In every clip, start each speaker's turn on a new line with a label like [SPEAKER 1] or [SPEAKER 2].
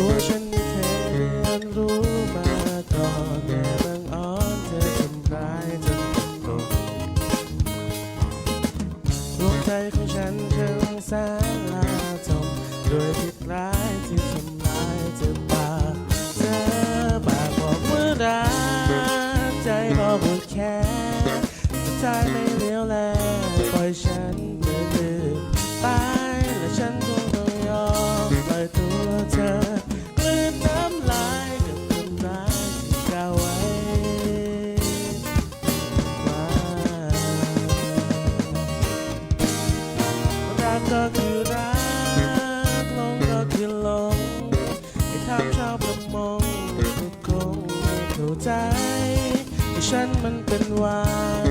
[SPEAKER 1] ตั ใจว่ฉันมันเป็นวาน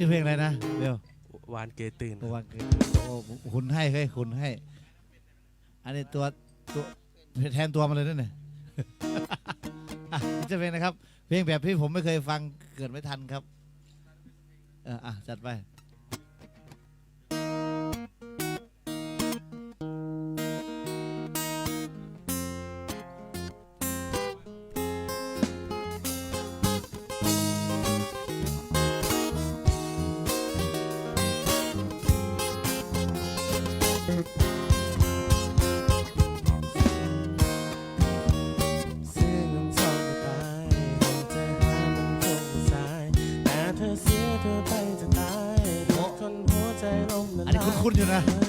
[SPEAKER 1] ชื่อเพ
[SPEAKER 2] ลงอะไรนะเบล
[SPEAKER 1] วานเกยตื่น
[SPEAKER 2] โอวันเกิดโอ้คุณให้เฮ้ยคุณให้ อันนี้ตัวตัวแทนตัวมาเลยนั่นเนี่ย อะนี่จะเพลงนะครับ เพลงแบบที่ผมไม่เคยฟังเกิดไม่ทันครับ เอออะจัดไป
[SPEAKER 1] คุณอยู่นะ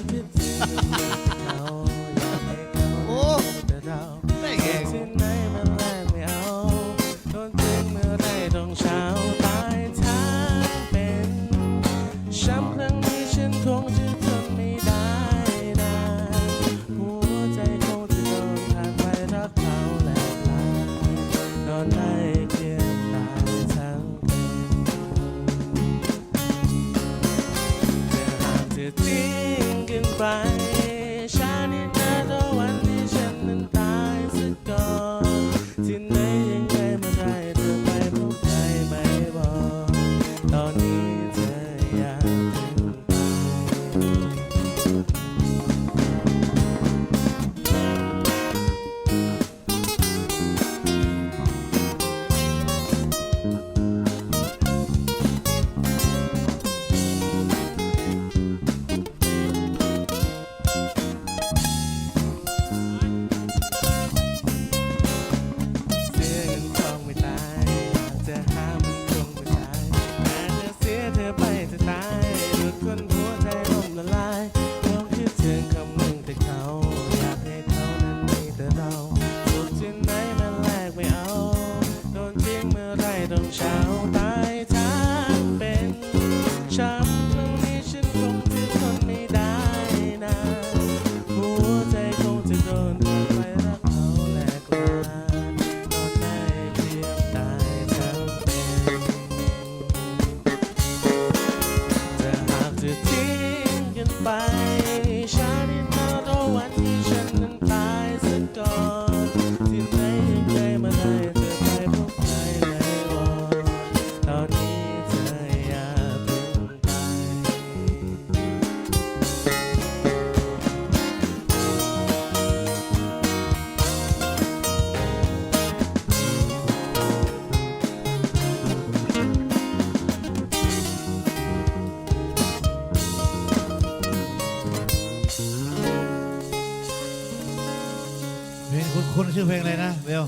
[SPEAKER 1] ชื่อเพลงอะไรนะเบ
[SPEAKER 2] ล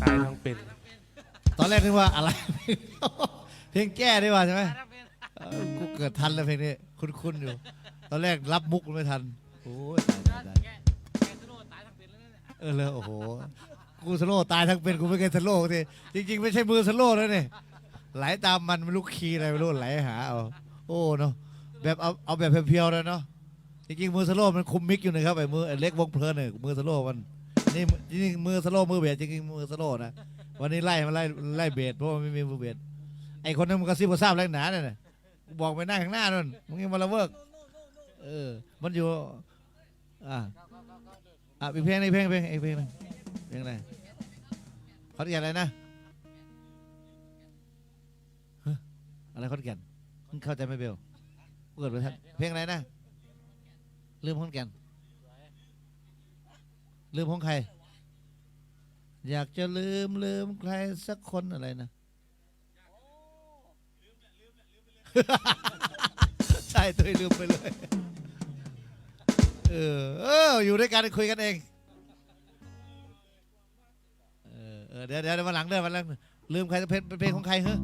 [SPEAKER 1] ตายทั้งเป็น
[SPEAKER 2] ตอนแรกนึกว่าอะไร เพลงแก้ดีกว่าใช่ไหมเออกูเกิดทันแล้วเพลงนี้ คุ้นๆอยู่ ตอนแรกรับมุกไม่ทันโอ้ยตายตายตายเออเลยโอ้โห กูสโลว์ตายทั้งเป็นกูไม่เคยสโลว์ทีจริง ๆ ไม่ใช่มือสโลว์แล้วนี่ไหลตามมันไม่รู้คีย์อะไรไม่รู้ไหลหาเอาโอ้เนาะแบบเอาเอาแบบเพียวๆเลยเนาะจริงๆมือสโลว์มันคุมมิกอยู่นะครับไอ้มือไอ้เล็กวงเพลินเนี่ยมือสโลว์มัน นี่นี่มือสโลว์มือเบสจริงๆมือสโลว์นะวันนี้ไล่มาไล่ไล่เบสเพราะว่าไม่มีมือเบสไอคนนั้นมันก็ซิบกระซาบแรงหนาเนี่ยนะกูบอกไปหน้าข้างหน้านั่นมึงยังมาละเวิร์กเออ มันอยู่อ่าอะอีกเพลงหนึงอีกเพลงเพลงอีกเพลงหนึงเพลงอะไรเขาเรียกอะไรนะฮะอะไรเขาเรียกมึงเข้าใจไหมเบลเกิดไปทันเพลงอะไรนะลืมคนแก่น ลืมของใคร อยากจะลืมลืมใครสักคนอะไรนะใช่ตัวเองลืมไปเลย เออเอออยู่ด้วยกันคุยกันเอง เออเออเดี๋ยวเดี๋ยววันหลังเด้อวันหลังลืมใครเพลงเป็นเพลงของใครเฮ้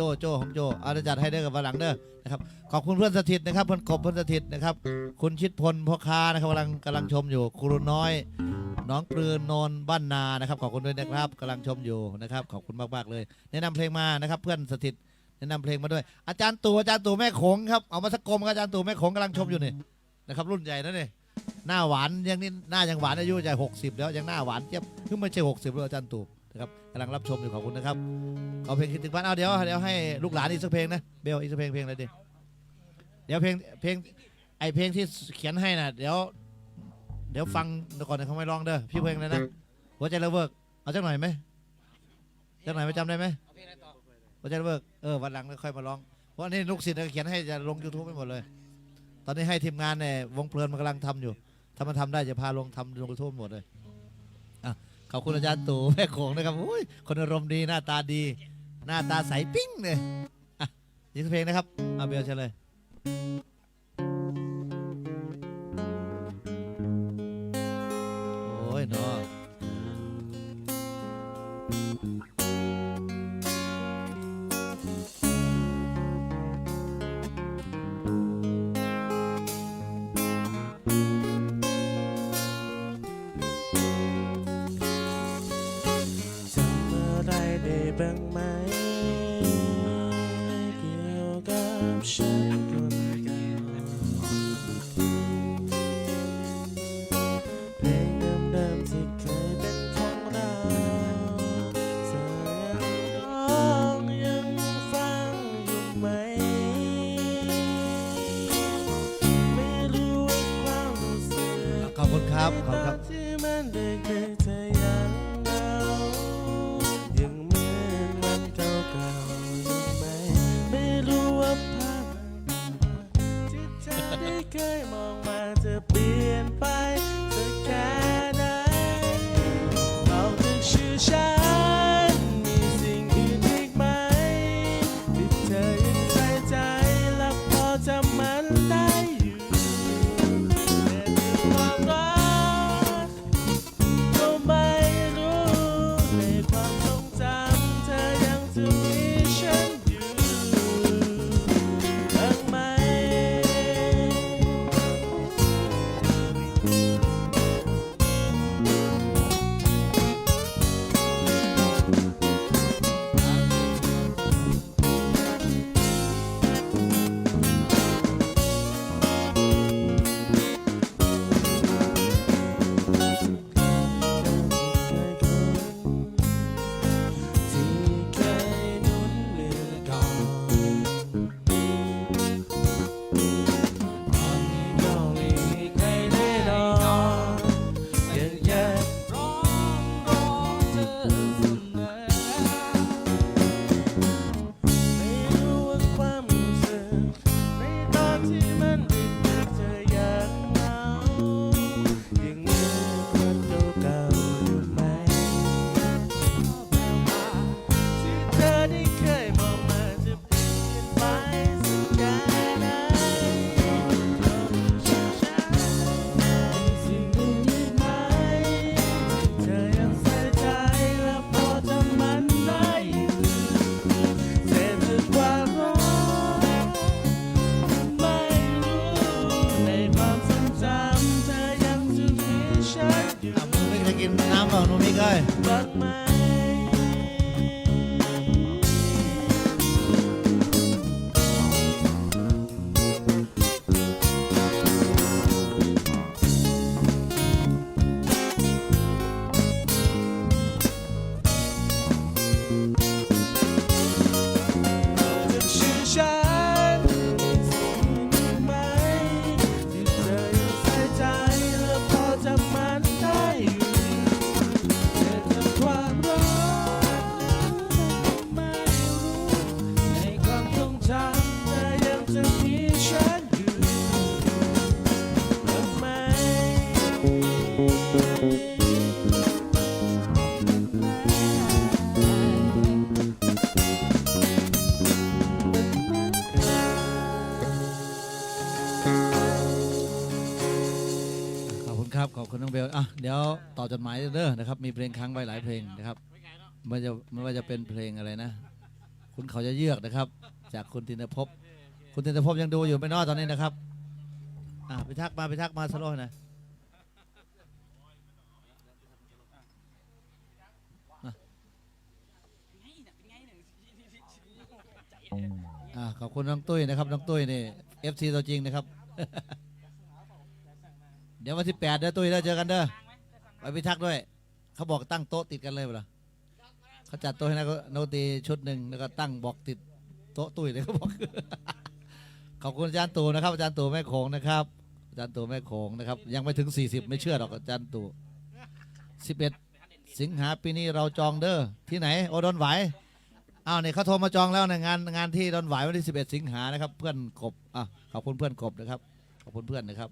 [SPEAKER 2] โจโจของโจอาเดี๋ยวจัดให้เด้อกับวันหลังเด้อนะครับขอบคุณเพื่อนสถิตนะครับเพื่อนกบเพื่อนสถิตนะครับ คุณชิดพลพ่อค้านะครับกำลังกำลังชมอยู่ครูน้อยน้องปลืนนนบ้านนานะครับ ขอบคุณด้วยนะครับกำลังชมอยู่นะครับ ขอบคุณมากๆเลย แนะนำเพลงมานะครับ เพื่อนสถิตแนะนำเพลงมาด้วย อาจารย์ตู่อาจารย์ตู่แม่ขงครับเอามาสักกลมครับอาจารย์ตู่แม่ขงกำลังชมอยู่นี่นะครับ รุ่นใหญ่นะนี่หน้าหวานยังนี่หน้ายังหวานอายุใจะหกสิบแล้วยังหน้าหวานเจี๊ยบเพิ่งไม่ใช่หกสิบแล้วอาจารย์ตู่ นะครับกำลังรับชมอยู่ขอบคุณนะครับขอเพลงคิดถึงบ้านเอาเดี๋ยวเดี๋ยวให้ลูกหลานอีกสักเพลงนะเบลอีกสักเพลงเพลงอะไรดิเดี๋ยวเพลงเพลงไอเพลงที่เขียนให้น่ะเดี๋ยว เดี๋ยวฟังก่อนเดี๋ยวเขาไม่ร้องเด้อพี่เพลงเลยนะหัวใจระเบิกเอาจักหน่อยไหมจักหน่อยไม่จำได้ไหมหัวใจระเบิกเออวันหลังค่อยมาร้องเพราะอันนี่ลูกศิษย์เขียนให้จะลง YouTube ไปหมดเลย ตอนนี้ให้ทีมงานเนี่ยวงเพลินมันกำลังทำอยู่ถ้ามันทำได้จะพาลงทำลง YouTube หมดเลย ขอบคุณอาจารย์ตู่แม่โขงนะครับอุ้ยคนอารมณ์ดีหน้าตาดี หน้าตาใสปิ้งเลยยิงเพลงนะครับเอาเบลเชิญเลยโอ้
[SPEAKER 1] ยเนาะ จ กินน้ำ
[SPEAKER 2] เปล่าหนูมิกเอ้ย ขอบคุณครับ ขอบคุณน้องเบลอะเดี๋ยวต่อจดหมายเด้อนะครับ มีเพลงค้างไว้หลายเพลงนะครับไม่ว่าจะไม่ว่าจะเป็นเพลงอะไรนะ คุณเขาจะเยือกนะครับ จากคุณธินภพ คุณธินภพยังดูอยู่ไม่นอตอนนี้นะครับ อะไปทักมาไปทักมาสโลว์หน่อย อะขอบคุณน้องตุ้ยนะครับน้องตุ้ยนี่ FC ตัวจริงนะครับ เดี๋ยววันที่แปดเด้อตุ้ยเด้อเจอกันเด้อไปพิทักษ์ด้วย เขาบอกตั้งโต๊ะติดกันเลยเปล่าเขาจัดโต๊ะให้นักดนตีชุดหนึ่งแล้วก็ตั้งบอกติดโต๊ะตุ้ยเลยเขาบอกขอบคุณอาจารย์ตู่นะครับอาจารย์ตู่แม่โขงนะครับอาจารย์ตู่แม่โขงนะครับ ยังไม่ถึง 40 ไม่เชื่อหรอกอาจารย์ตู่11 สิงหาปีนี้เราจองเด้อที่ไหน โอดอนไหว อ้าวเนี่ยเขาโทรมาจองแล้วในะงานงานที่ดอนไหวายวันที่ 11 สิงหานะครับ เพื่อนกบอะขอบคุณเพื่อนกบนะครับขอบคุณเพื่อนนะครับ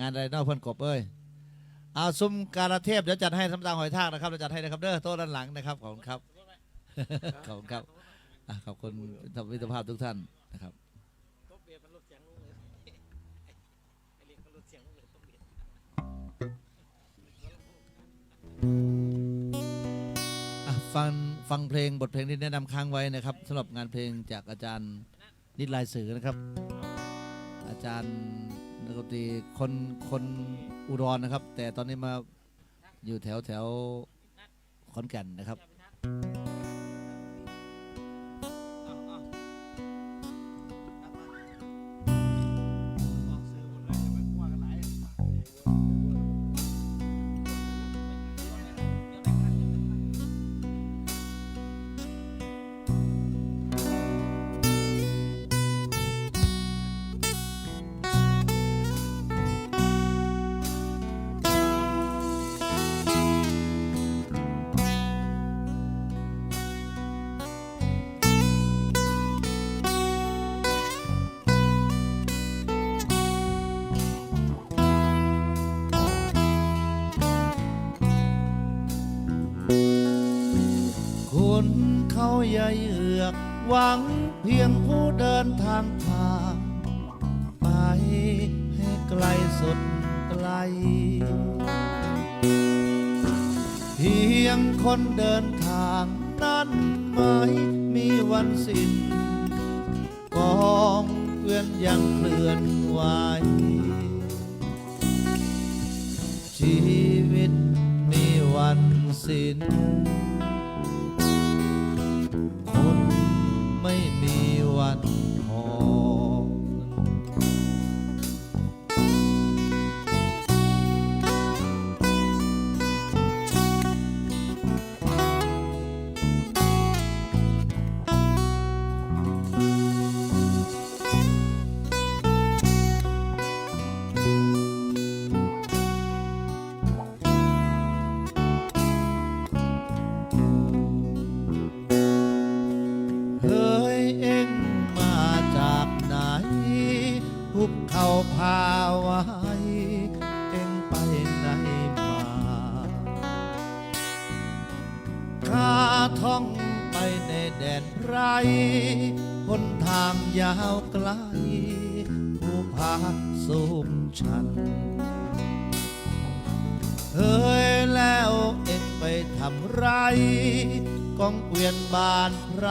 [SPEAKER 2] งานอะไรเนอกเพื่อนกบเอ้ยเอาซุ้มการเทพเดี๋ยวจัดให้สำตางหอยทากนะครับเราจัดให้นะครับเด้อโต๊ะด้านหลังนะครับขอบคุณครับ ขอบคุณครับอะขอบคุณทมิตภาพทุกท่านนะครับอะฟัง ฟังเพลงบทเพลงที่แนะนำค้างไว้นะครับสำหรับงานเพลงจากอาจารย์นิดลายสือนะครับ อาจารย์นักดนตรีคนคนอุดรนะครับ แต่ตอนนี้มาอยู่แถวแถวขอนแก่นนะครับ หวังเพียงผู้เดินทางผ่านไปให้ไกลสุดไกล เพียงคนเดินทางนั้นไม่มีวันสิ้นกองเกวียนยังเคลื่อนไหวชีวิตมีวันสิ้นคน ท่องไปในแดนไพรหนทางยาวไกลผู้พาสูงชันเฮ้ยแล้วเอ็งไปทำไรกองเกวียนบานไร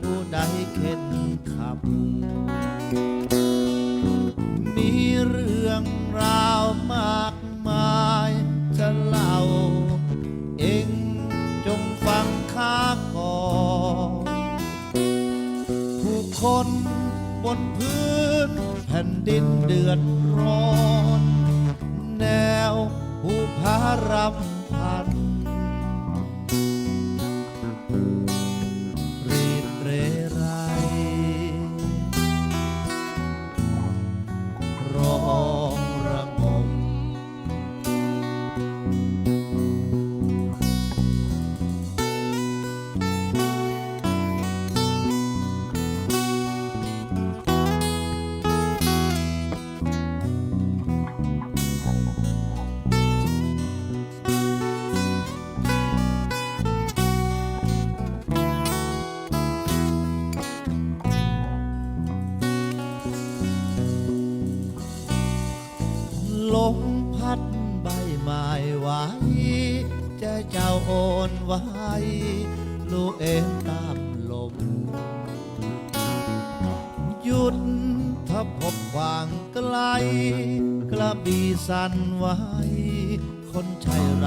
[SPEAKER 2] ผู้ใดเข็นขับ มีเรื่องราวมากมายจะลา คนบนพื้นแผ่นดินเดือดร้อน แนวภูผารับ อนไว้ลูกเองตามลม หยุดถ้าพบวางไกล กระบีสั่นไหวคนใช้ไร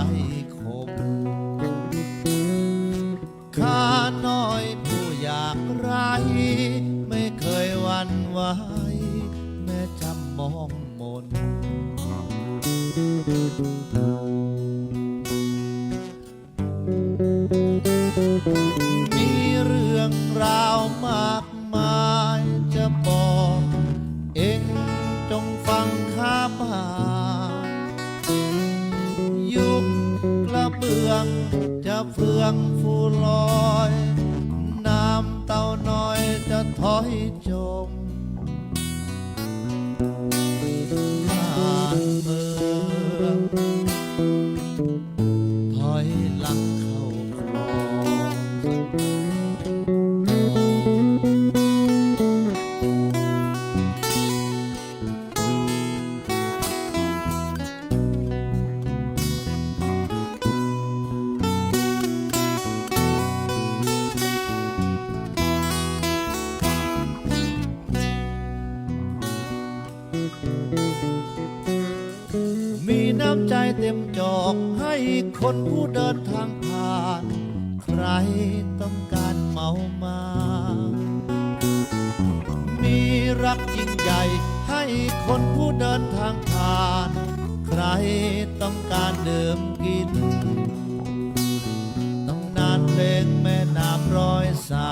[SPEAKER 2] คมข้าน้อยผู้อยากไร ไม่เคยวันไหวแม้จำมองมน องฟูลอย น้ำเต่าน้อยจะถอยจม การเมามา มีรักยิ่งใหญ่ให้คนผู้เดินทางผ่าน ใครต้องการเดิมกิน ต้องนานเพลงแม่น้ำร้อยสา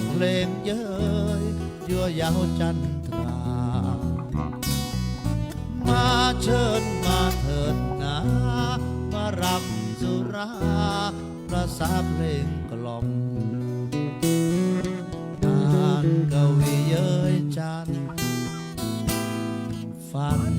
[SPEAKER 2] องเพลงเย้ยยั่วยาวจันทรา มาเชิญมาเถิดนะมารำสุราประสาเพลงกล่อมงานกวีเย้ยจันฝัน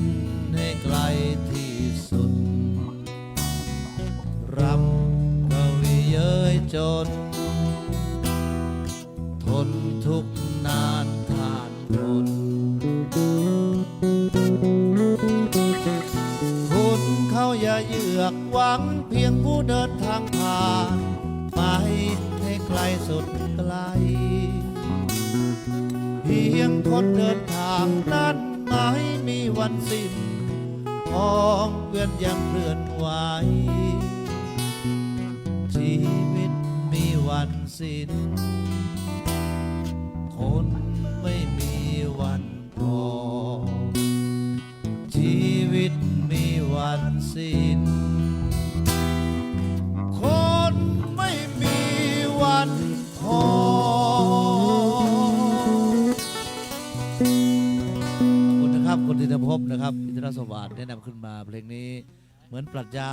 [SPEAKER 2] เหมือนปรัชญา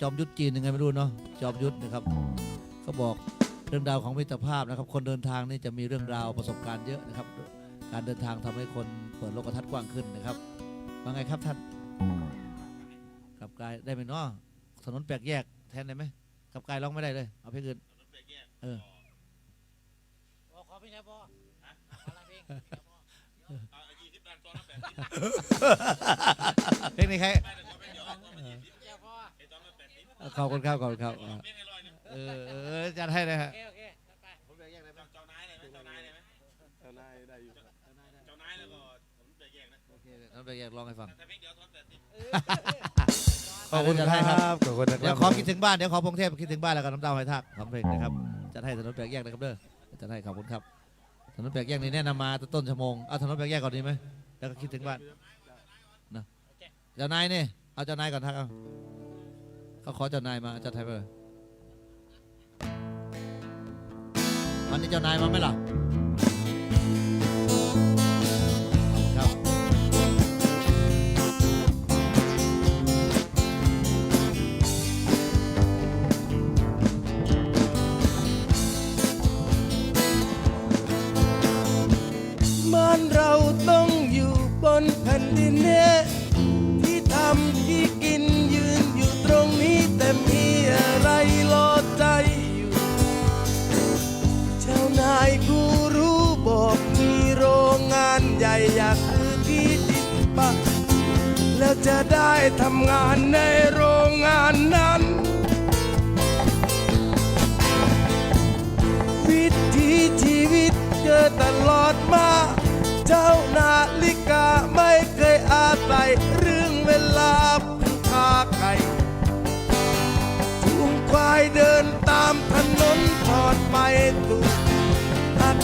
[SPEAKER 2] จอมยุทธจีนยังไงไม่รู้เนาะจอมยุทธนะครับเขาบอกเรื่องราวของมิตรภาพนะครับ คนเดินทางนี่จะมีเรื่องราวประสบการณ์เยอะนะครับ การเดินทางทำให้คนเปิดโลกทัศน์กว้างขึ้นนะครับว่าไงครับท่านกลับกายได้ไหมเนาะถนนแปลกแยกแทนได้ไหมกลับกายร้องไม่ได้เลย เอาเพลงอื่นเออ
[SPEAKER 3] ขอเพลงไหนพ่อขอละเพลง
[SPEAKER 2] เพลงนี้ใคร
[SPEAKER 3] เจ้าพ่อ
[SPEAKER 2] ขอบคุณครับขอบคุณครับเออเออจัดให้นะฮะ
[SPEAKER 3] โอเคโอเคจัดไป
[SPEAKER 4] เจ้านายเลยไหมเจ้านายเลยไหม
[SPEAKER 5] เจ้านายได้อยู่ครับ
[SPEAKER 4] เจ้านายแล้วก็ผมจะแยกนะ
[SPEAKER 2] ถนนแปลกแยกร้องให้ฟัง
[SPEAKER 1] ขอบคุณ
[SPEAKER 2] เดี๋ยว
[SPEAKER 1] ค
[SPEAKER 2] จะให้
[SPEAKER 1] รับ ขอบคุณนะค
[SPEAKER 2] เดี๋
[SPEAKER 1] รั
[SPEAKER 2] ยว
[SPEAKER 1] บ
[SPEAKER 2] ขอคิดถึงบ้านเดี๋ยวขอพงเทพคิดถึงบ้านแล้วก็น้ำดาวไห้ทักสองเพลงนะครับจัดให้ถนนแปลกแยกนะครับเด้อจัดให้ขอบคุณครับถนนแปลกแยกนี่แนะนำมาต้นชั่วโมงเอาถนนแปลกแยกก่อนดีไหมแล้วก็คิดถึงบ้านนะเจ้านายนี่เอาเจ้านายก่อนทักเอา เขาขอเจ้านายมาจัดให้ไปเลยวันนี้เจ้านายมาไหมล่ะ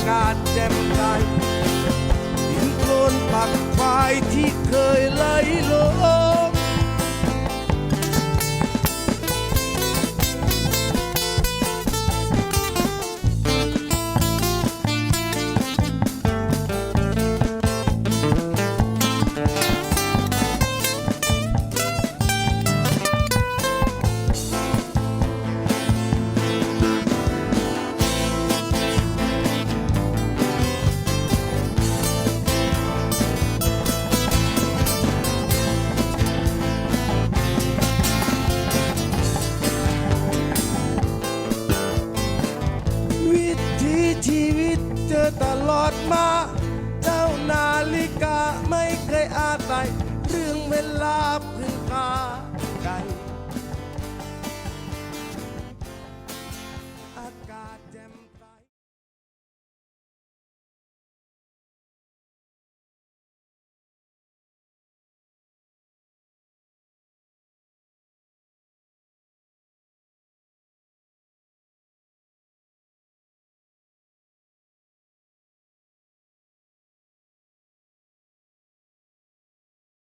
[SPEAKER 1] กาศแจ่มใสดินโคลนปักควายที่เคยไหลลง เ